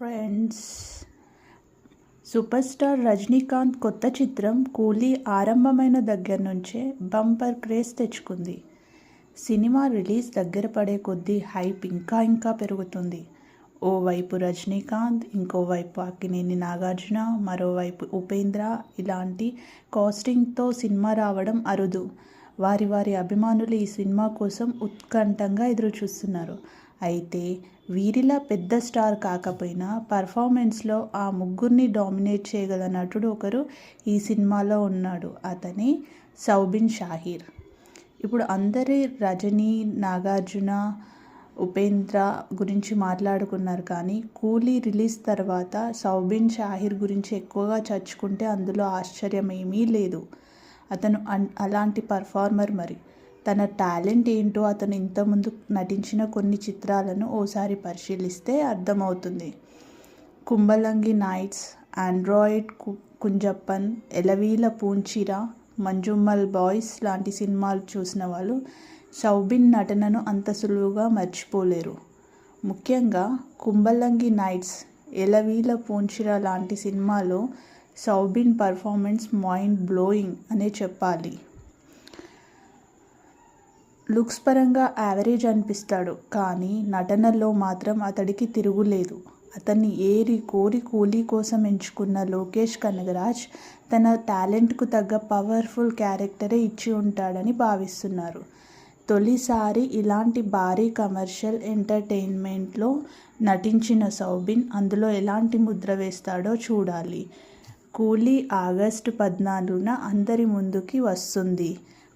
Friends super star Rajinikanth కొత్త చిత్రం కూలీ ఆరంభమైన దగ్గర నుంచే బంపర్ క్రేజ్ తెచ్చుకుంది. సినిమా రిలీజ్ దగ్గర పడే కొద్దీ హైప్ ఇంకా ఇంకా పెరుగుతుంది. ఓవైపు రజనీకాంత్ ఇంకోవైపు అక్కినేని నాగార్జున మరోవైపు ఉపేంద్ర ఇలాంటి కాస్టింగ్తో సినిమా రావడం అరుదు. వారి వారి అభిమానులు ఈ సినిమా కోసం ఉత్కంఠంగా ఎదురుచూస్తున్నారు. అయితే వీరిలా పెద్ద స్టార్ కాకపోయినా పర్ఫార్మెన్స్లో ఆ ముగ్గురిని డామినేట్ చేయగల నటుడు ఒకరు ఈ సినిమాలో ఉన్నాడు అతని సౌబిన్ షాహీర్. ఇప్పుడు అందరి రజనీ నాగార్జున ఉపేంద్ర గురించి మాట్లాడుకున్నారు కానీ కూలీ రిలీజ్ తర్వాత సౌబిన్ షాహిర్ గురించి ఎక్కువగా చర్చుకుంటే అందులో ఆశ్చర్యం ఏమీ లేదు. అతను అలాంటి పర్ఫార్మర్ మరి. తన టాలెంట్ ఏంటో అతను ఇంతకుముందు నటించిన కొన్ని చిత్రాలను ఓసారి పరిశీలిస్తే అర్థమవుతుంది. కుంభలంగి నైట్స్ ఆండ్రాయిడ్కు కుంజప్పన్ ఎలవీల పూంచిర మంజుమ్మల్ బాయ్స్ లాంటి సినిమాలు చూసిన వాళ్ళు సౌబిన్ నటనను అంత సులువుగా మర్చిపోలేరు. ముఖ్యంగా కుంభలంగి నైట్స్ ఎలవీల పూంచిర లాంటి సినిమాలో సౌబిన్ పర్ఫార్మెన్స్ మైండ్ బ్లోయింగ్ అనే చెప్పాలి. లుక్స్ పరంగా యావరేజ్ అనిపిస్తాడు కానీ నటనలో మాత్రం అతడికి తిరుగులేదు అతన్ని ఏరి కోరి కూలీ కోసం ఎంచుకున్న లోకేష్ కనగరాజ్ తన టాలెంట్కు తగ్గ పవర్ఫుల్ క్యారెక్టరే ఇచ్చి ఉంటాడని భావిస్తున్నారు. తొలిసారి ఇలాంటి భారీ కమర్షియల్ ఎంటర్టైన్మెంట్లో నటించిన సౌబిన్ అందులో ఎలాంటి ముద్ర వేస్తాడో చూడాలి. కూలీ ఆగస్టు పద్నాలుగున అందరి ముందుకి వస్తుంది.